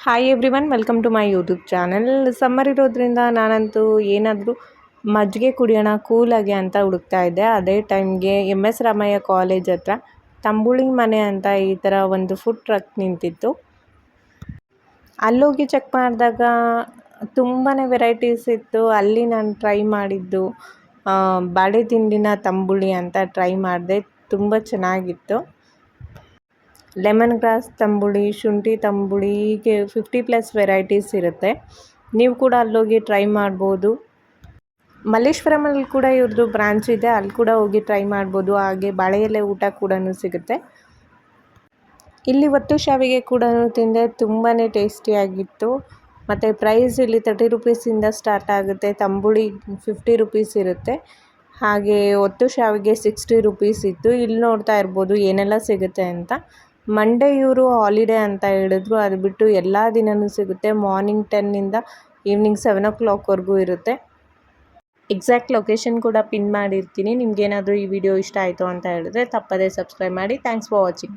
Hi everyone welcome to my YouTube channel summer ಇರೋದ್ರಿಂದ ನಾನಂತೂ ಏನಾದರೂ ಮಜ್ಜಿಗೆ ಕುಡಿಯೋಣ ಕೂಲಾಗಿ ಅಂತ ಹುಡುಕ್ತಾ ಇದ್ದೆ. ಅದೇ ಟೈಮ್ಗೆ ಎಂ ಎಸ್ ರಾಮಯ್ಯ ಕಾಲೇಜ್ ಹತ್ರ ತಂಬುಳಿ ಮನೆ ಅಂತ ಈ ಥರ ಒಂದು ಫುಡ್ ಟ್ರಕ್ ನಿಂತಿತ್ತು. ಅಲ್ಲೋಗಿ ಚೆಕ್ ಮಾಡಿದಾಗ ತುಂಬಾ ವೆರೈಟೀಸ್ ಇತ್ತು. ಅಲ್ಲಿ ನಾನು ಟ್ರೈ ಮಾಡಿದ್ದು ಬಾಳೆ ತಿಂಡಿನ ತಂಬುಳಿ ಅಂತ ಟ್ರೈ ಮಾಡಿದೆ. ತುಂಬ ಚೆನ್ನಾಗಿತ್ತು. ಲೆಮನ್ ಗ್ರಾಸ್ ತಂಬುಳಿ, ಶುಂಠಿ ತಂಬುಳಿ, ಹೀಗೆ ಫಿಫ್ಟಿ ಪ್ಲಸ್ ವೆರೈಟೀಸ್ ಇರುತ್ತೆ. ನೀವು ಕೂಡ ಅಲ್ಲೋಗಿ ಟ್ರೈ ಮಾಡ್ಬೋದು. ಮಲ್ಲೇಶ್ವರಮಲ್ಲಿ ಕೂಡ ಇವ್ರದ್ದು ಬ್ರಾಂಚ್ ಇದೆ. ಅಲ್ಲಿ ಕೂಡ ಹೋಗಿ ಟ್ರೈ ಮಾಡ್ಬೋದು. ಹಾಗೆ ಬಾಳೆ ಎಲೆ ಊಟ ಕೂಡ ಸಿಗುತ್ತೆ. ಇಲ್ಲಿ ಒತ್ತು ಶಾವಿಗೆ ಕೂಡ ತಿಂದೆ ತುಂಬಾ ಟೇಸ್ಟಿಯಾಗಿತ್ತು. ಮತ್ತು ಪ್ರೈಸ್ ಇಲ್ಲಿ ತರ್ಟಿ ರುಪೀಸಿಂದ ಸ್ಟಾರ್ಟ್ ಆಗುತ್ತೆ. ತಂಬುಳಿ ಫಿಫ್ಟಿ ರುಪೀಸ್ ಇರುತ್ತೆ. ಹಾಗೆ ಒತ್ತು ಶಾವಿಗೆ ಸಿಕ್ಸ್ಟಿ ರುಪೀಸ್ ಇತ್ತು. ಇಲ್ಲಿ ನೋಡ್ತಾ ಇರ್ಬೋದು ಏನೆಲ್ಲ ಸಿಗುತ್ತೆ ಅಂತ. ಮಂಡೇ ಇವರು ಹಾಲಿಡೇ ಅಂತ ಹೇಳಿದ್ರು. ಅದು ಬಿಟ್ಟು ಎಲ್ಲ ದಿನವೂ ಸಿಗುತ್ತೆ. ಮಾರ್ನಿಂಗ್ ಟೆನ್ನಿಂದ ಈವ್ನಿಂಗ್ ಸೆವೆನ್ ಓ ಕ್ಲಾಕ್ವರೆಗೂ ಇರುತ್ತೆ. ಎಕ್ಸಾಕ್ಟ್ ಲೊಕೇಶನ್ ಕೂಡ ಪಿನ್ ಮಾಡಿರ್ತೀನಿ. ನಿಮಗೇನಾದರೂ ಈ ವಿಡಿಯೋ ಇಷ್ಟ ಆಯಿತು ಅಂತ ಹೇಳಿದ್ರೆ ತಪ್ಪದೇ ಸಬ್ಸ್ಕ್ರೈಬ್ ಮಾಡಿ. Thanks for watching